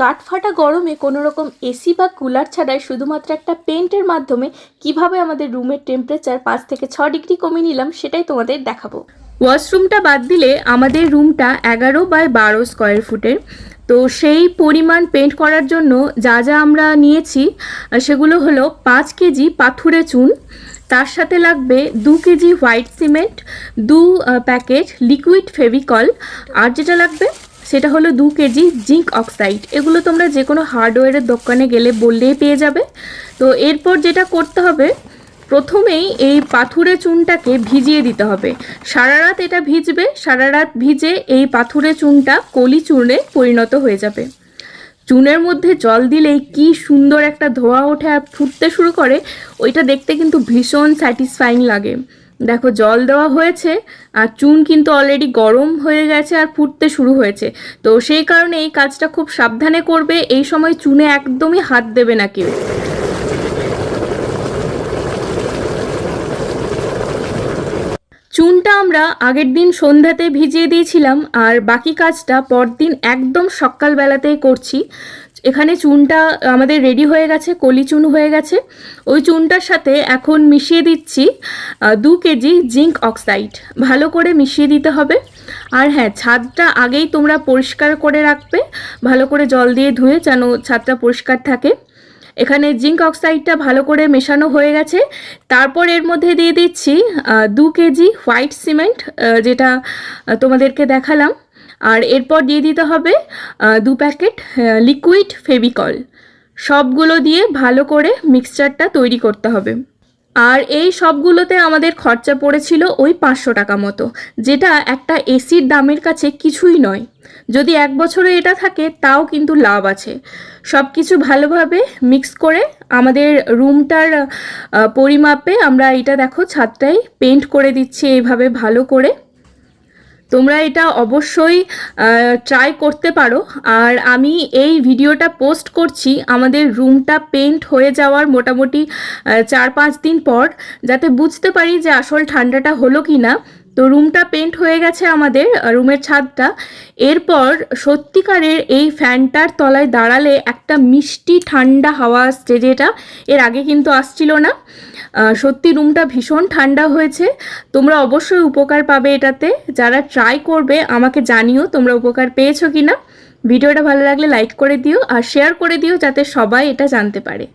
কাঠফাটা গরমে কোনো রকম এসি বা কুলার ছাড়াই শুধুমাত্র একটা পেন্টের মাধ্যমে কীভাবে আমাদের রুমের টেম্পারেচার পাঁচ থেকে ছ ডিগ্রি কমিয়ে নিলাম, সেটাই তোমাদের দেখাবো। ওয়াশরুমটা বাদ দিলে আমাদের রুমটা এগারো বাই বারো স্কোয়ার ফুটের তো সেই পরিমাণ পেন্ট করার জন্য যা যা আমরা নিয়েছি, সেগুলো হলো পাঁচ কেজি পাথুরে চুন, তার সাথে লাগবে দু কেজি হোয়াইট সিমেন্ট দু প্যাকেট লিকুইড ফেভিকল আর যেটা লাগবে সেটা হলো দু কেজি জিঙ্ক অক্সাইড। এগুলো তোমরা যে কোনো হার্ডওয়্যারের দোকানে গেলে বললেই পেয়ে যাবে। তো এরপর যেটা করতে হবে, প্রথমেই এই পাথুরে চুনটাকে ভিজিয়ে দিতে হবে। সারা রাত এটা ভিজবে, সারা রাত ভিজে এই পাথুরে চুনটা কলি চূর্ণে পরিণত হয়ে যাবে। চুনের মধ্যে জল দিলেই কি সুন্দর একটা ধোয়া ওঠে আর ফুটতে শুরু করে, ওইটা দেখতে কিন্তু ভীষণ স্যাটিসফাইং লাগে। দেখো, জল দেওয়া হয়েছে আর চুন কিন্তু অলরেডি গরম হয়ে গেছে আর ফুটতে শুরু হয়েছে। তো সেই কারণে এই কাজটা খুব সাবধানে করবে, এই সময় চুনে একদমই হাত দেবে না কেউ। চুনটা আমরা আগের দিন সন্ধ্যাতে ভিজিয়ে দিয়েছিলাম আর বাকি কাজটা পরদিন একদম সকালবেলাতেই করছি। এখানে চুনটা আমাদের রেডি হয়ে গেছে, কলি চুন হয়ে গেছে। ওই চুনটার সাথে এখন মিশিয়ে দিচ্ছি দু কেজি জিঙ্ক অক্সাইড। ভালো করে মিশিয়ে দিতে হবে। আর হ্যাঁ ছাদটা আগেই তোমরা পরিষ্কার করে রাখবে। ভালো করে জল দিয়ে ধুয়ে যেন ছাদটা পরিষ্কার থাকে। এখানে জিঙ্ক অক্সাইডটা ভালো করে মেশানো হয়ে গেছে। তারপর এর মধ্যে দিয়ে দিচ্ছি দু কেজি হোয়াইট সিমেন্ট যেটা তোমাদেরকে দেখালাম। আর এরপর দিয়ে দিতে হবে দু প্যাকেট লিকুইড ফেভিকল সবগুলো দিয়ে ভালো করে মিক্সচারটা তৈরি করতে হবে। আর এই সবগুলোতে আমাদের খরচা পড়েছিল ওই পাঁচশো টাকা মতো, যেটা একটা এসির দামের কাছে কিছুই নয়। যদি এক বছরে এটা থাকে, তাও কিন্তু লাভ আছে। সব কিছু ভালোভাবে মিক্স করে আমাদের রুমটার পরিমাপে আমরা এটা দেখো ছাদটাই পেন্ট করে দিচ্ছি এইভাবে ভালো করে। তোমরা এটা অবশ্যই ট্রাই করতে পারো। আর আমি এই ভিডিওটা পোস্ট করছি, আমাদের রুমটা পেন্ট হয়ে যাওয়ার মোটামুটি চার পাঁচ দিন পর, যাতে বুঝতে পারি যে আসল ঠান্ডাটা হলো কি না তো রুমটা পেন্ট হয়ে গেছে আমাদের রুমের ছাদটা। এরপর সত্যিকারের এই ফ্যানটার তলায় দাঁড়ালে একটা মিষ্টি ঠান্ডা হাওয়া আসছে, যেটা এর আগে কিন্তু আসছিল না। সত্যি রুমটা ভীষণ ঠান্ডা হয়েছে। তোমরা অবশ্যই উপকার পাবে এটাতে। যারা ট্রাই করবে, আমাকে জানিও তোমরা উপকার পেয়েছ কি না ভিডিওটা ভালো লাগলে লাইক করে দিও আর শেয়ার করে দিও যাতে সবাই এটা জানতে পারে।